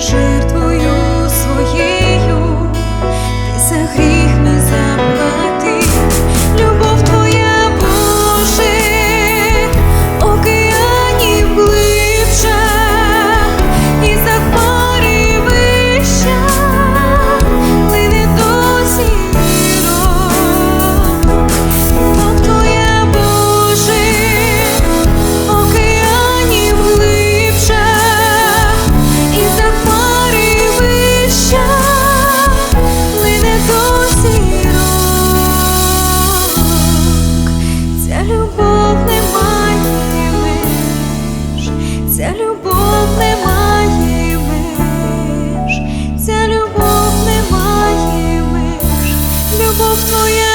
是 bo w Twoje